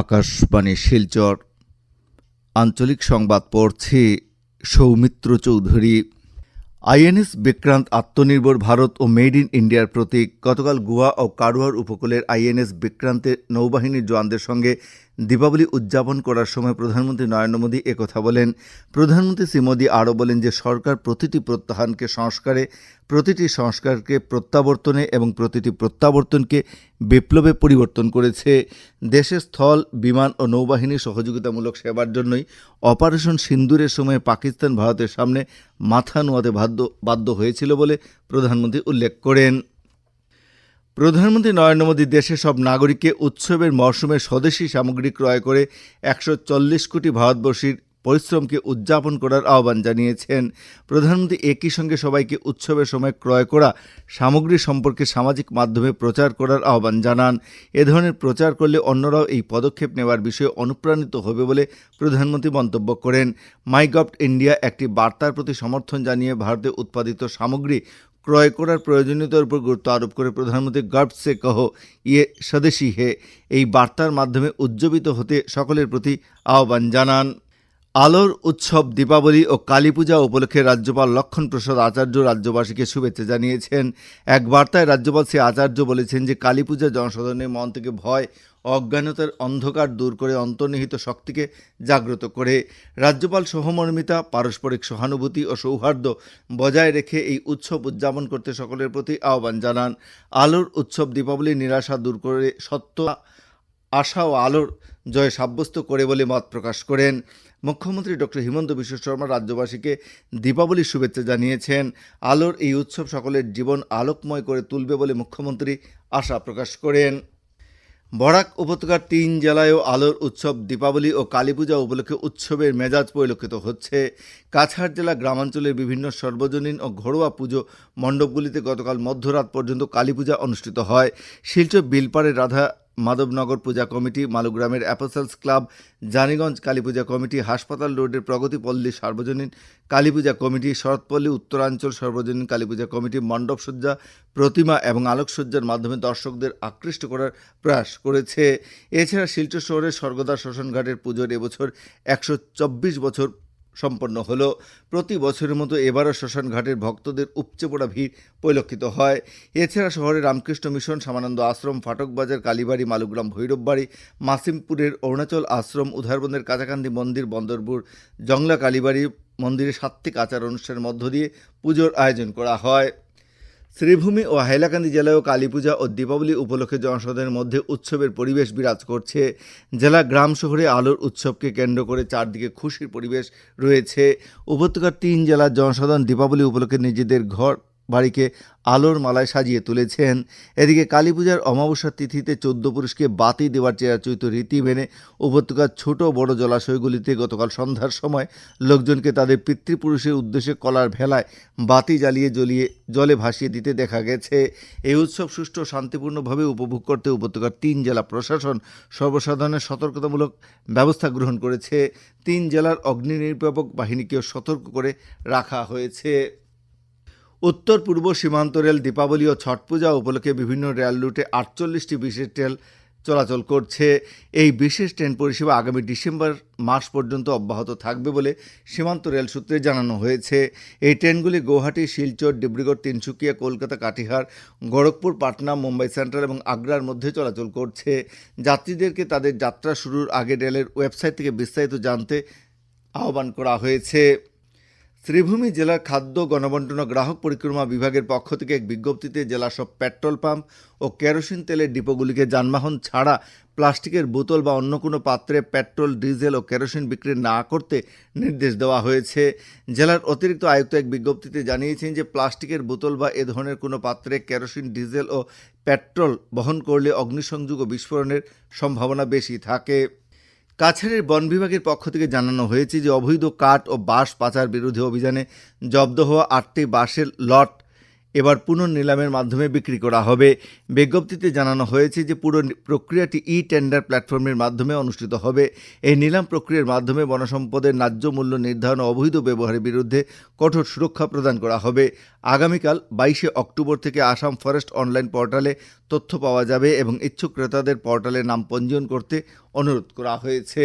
আকাশবাণী শিলচর। আঞ্চলিক সংবাদ পড়ছি সৌমিত্র চৌধুরী। আইএনএস বিক্রান্ত আত্মনির্ভর ভারত ও মেড ইন ইন্ডিয়ার প্রতীক। গতকাল গোয়া ও কারওয়ার উপকূলের আইএনএস বিক্রান্তের নৌবাহিনীর জওয়ানদের সঙ্গে দীপাবলি উদযাপন করার সময় প্রধানমন্ত্রী নরেন্দ্র মোদী একথা বলেন। প্রধানমন্ত্রী শ্রী মোদী আরও বলেন যে, সরকার প্রতিটি প্রত্যাহানকে সংস্কারে, প্রতিটি সংস্কারকে প্রত্যাবর্তনে এবং প্রতিটি প্রত্যাবর্তনকে বিপ্লবে পরিবর্তন করেছে। দেশের স্থল, বিমান ও নৌবাহিনী সহযোগিতামূলক সেবার জন্যই অপারেশন সিন্দুরের সময় পাকিস্তান ভারতের সামনে মাথা নোয়াতে বাধ্য বাধ্য হয়েছিল বলে প্রধানমন্ত্রী উল্লেখ করেন। প্রধানমন্ত্রী নরেন্দ্র মোদী দেশের সব নাগরিককে উৎসবের মরশুমে স্বদেশি সামগ্রী ক্রয় করে একশো চল্লিশ কোটি ভারতবর্ষীর পরিশ্রমকে উদযাপন করার আহ্বান জানিয়েছেন। প্রধানমন্ত্রী একই সঙ্গে সবাইকে উৎসবের সময় ক্রয় করা সামগ্রী সম্পর্কে সামাজিক মাধ্যমে প্রচার করার আহ্বান জানান। এ ধরনের প্রচার করলে অন্যরাও এই পদক্ষেপ নেওয়ার বিষয়ে অনুপ্রাণিত হবে বলে প্রধানমন্ত্রী মন্তব্য করেন। মাই গভট ইন্ডিয়া একটি বার্তার প্রতি সমর্থন জানিয়ে ভারতে উৎপাদিত সামগ্রী ক্রয় করার প্রয়োজনীয়তার উপর গুরুত্ব আরোপ করে প্রধানমন্ত্রী গর্ব কহ ইয়ে স্বদেশী হে, এই বার্তার মাধ্যমে উজ্জীবিত হতে সকলের প্রতি আহ্বান জানান। আলোর উৎসব, দীপাবলি ও কালী পূজা উপলক্ষে রাজ্যপাল লক্ষণ প্রসাদ আচার্য রাজ্যবাসীকে শুভেচ্ছা জানিয়েছেন। এক বার্তায় রাজ্যপাল শ্রী আচার্য বলেছেন যে, কালী পূজা জনসাধারণের মন থেকে ভয়, অজ্ঞানতার অন্ধকার দূর করে অন্তর্নিহিত শক্তিকে জাগ্রত করে। রাজ্যপাল সহমর্মিতা, পারস্পরিক সহানুভূতি ও সৌহার্দ্য বজায় রেখে এই উৎসব উদযাপন করতে সকলের প্রতি আহ্বান জানান। আলোর উৎসব দীপাবলি নিরাশা দূর করে সত্য আশা ও আলোর জয় সাব্যস্ত করে বলে মত প্রকাশ করেন। মুখ্যমন্ত্রী ডক্টর হিমন্ত বিশ্ব শর্মা রাজ্যবাসীকে দীপাবলির শুভেচ্ছা জানিয়েছেন। আলোর এই উৎসব সকলের জীবন আলোকময় করে তুলবে বলে মুখ্যমন্ত্রী আশা প্রকাশ করেন। বরাক উপত্যকার তিন জেলায়ও আলোর উৎসব, দীপাবলি ও কালী পূজা উপলক্ষে উৎসবের মেজাজ পরিলক্ষিত হচ্ছে। কাছাড় জেলা গ্রামাঞ্চলের বিভিন্ন সর্বজনীন ও ঘরোয়া পুজো মণ্ডপগুলিতে গতকাল মধ্যরাত পর্যন্ত কালী পূজা অনুষ্ঠিত হয়। শিলচর বিলপাড়ের রাধা মাধবনগর পূজা committee, মালুগ্রামের apostles club, Janiganj Kali Puja committee, হাসপাতাল রোডের প্রগতিপল্লী সার্বজনীন কালীপূজা কমিটি, শরৎপল্লী উত্তরাঞ্চল সর্বজনীন কালীপূজা কমিটি মণ্ডপসজ্জা প্রতিমা এবং আলোকসজ্জার মাধ্যমে দর্শকদের আকৃষ্ট করার প্রয়াস করেছে। এছাড়া শিলচর শহরের স্বর্গদা শ্মশানঘাটের পুজোর এবছর একশো চব্বিশ বছর সম্পন্ন হল। প্রতি বছরের মতো এবারও শ্মশান ঘাটের ভক্তদের উপচে পড়া ভিড় পরিলক্ষিত হয়। এছাড়া শহরে রামকৃষ্ণ মিশন, সামানন্দ আশ্রম ফাটকবাজার কালীবাড়ি, মালুগ্রাম, ভৈরববাড়ি, মাসিমপুরের অরুণাচল আশ্রম উধারবন্দের কাঁচাকান্দি মন্দির, বন্দরপুর, জংলা কালীবাড়ি মন্দিরে সাত্ত্বিক আচার অনুষ্ঠানের মধ্য দিয়ে পুজোর আয়োজন করা হয়। শ্রীভূমি ও হাইলাকান্দি জেলায়ও কালী পূজা ও দীপাবলি উপলক্ষে জনসাধারণের মধ্যে উৎসবের পরিবেশ বিরাজ করছে। জেলা গ্রাম শহরে আলোর উৎসবকে কেন্দ্র করে চারদিকে খুশির পরিবেশ রয়েছে। উপত্যকার তিন জেলার জনসাধারণ দীপাবলি উপলক্ষে নিজেদের ঘর বাড়িকে আলোর মালায় সাজিয়ে তুলেছেন। এদিকে কালী পূজার অমাবস্যার তিথিতে চোদ্দ পুরুষকে বাতি দেওয়ার চেরাচরিত রীতি মেনে উপত্যকার ছোট বড় জলাশয়গুলিতে গতকাল সন্ধ্যার সময় লোকজনকে তাদের পিতৃপুরুষের উদ্দেশ্যে কলার ভেলায় বাতি জ্বালিয়ে জ্বলিয়ে জলে ভাসিয়ে দিতে দেখা গেছে। এই উৎসব সুষ্ঠু শান্তিপূর্ণভাবে উপভোগ করতে উপত্যকার তিন জেলা প্রশাসন সর্বসাধারণের সতর্কতামূলক ব্যবস্থা গ্রহণ করেছে। তিন জেলার অগ্নি নির্বাপক বাহিনীকেও সতর্ক করে রাখা হয়েছে। উত্তর পূর্ব সীমান্ত রেল দীপাবলি ও ছট পূজা উপলক্ষে বিভিন্ন রেল রুটে আটচল্লিশটি বিশেষ ট্রেন চলাচল করছে। এই বিশেষ ট্রেন পরিষেবা আগামী ডিসেম্বর মাস পর্যন্ত অব্যাহত থাকবে বলে সীমান্ত রেল সূত্রে জানানো হয়েছে। এই ট্রেনগুলি গৌহাটি, শিলচর, ডিব্রুগড়, তিনসুকিয়া, কলকাতা, কাটিহার, গোরখপুর, পাটনা, মুম্বাই সেন্ট্রাল এবং আগ্রার মধ্যে চলাচল করছে। যাত্রীদেরকে তাদের যাত্রা শুরুর আগে রেলের ওয়েবসাইট থেকে বিস্তারিত জানতে আহ্বান করা হয়েছে। শ্রীভূমি জেলার খাদ্য, গণবন্টন গ্রাহক পরিক্রমা বিভাগের পক্ষ থেকে এক বিজ্ঞপ্তিতে জেলার সব পেট্রোল পাম্প ও কেরোসিন তেলের ডিপোগুলিকে যানবাহন ছাড়া প্লাস্টিকের বোতল বা অন্য কোনো পাত্রে পেট্রোল, ডিজেল ও কেরোসিন বিক্রি না করতে নির্দেশ দেওয়া হয়েছে। জেলার অতিরিক্ত আয়ুক্ত এক বিজ্ঞপ্তিতে জানিয়েছেন যে প্লাস্টিকের বোতল বা এ ধরনের কোনো পাত্রে কেরোসিন, ডিজেল ও পেট্রোল বহন করলে অগ্নিসংযোগ ও বিস্ফোরণের সম্ভাবনা বেশি থাকে। কাছাড়ের বন বিভাগের পক্ষ থেকে জানানো হয়েছে যে অবৈধ কাঠ ও বাঁশ পাচার বিরোধী অভিযানে জব্দ হওয়া আটটি বাঁশের লট এবার পুনর্নিলামের মাধ্যমে বিক্রি করা হবে। বিজ্ঞপ্তিতে জানানো হয়েছে যে পুরো প্রক্রিয়াটি ই টেন্ডার প্ল্যাটফর্মের মাধ্যমে অনুষ্ঠিত হবে। এই নিলাম প্রক্রিয়ার মাধ্যমে বনসম্পদের ন্যায্য মূল্য নির্ধারণ অবৈধ ব্যবহারের বিরুদ্ধে কঠোর সুরক্ষা প্রদান করা হবে। আগামীকাল বাইশে অক্টোবর থেকে আসাম ফরেস্ট অনলাইন পোর্টালে তথ্য পাওয়া যাবে এবং ইচ্ছুক ক্রেতাদের পোর্টালে নাম পঞ্জীয়ন করতে অনুরোধ করা হয়েছে।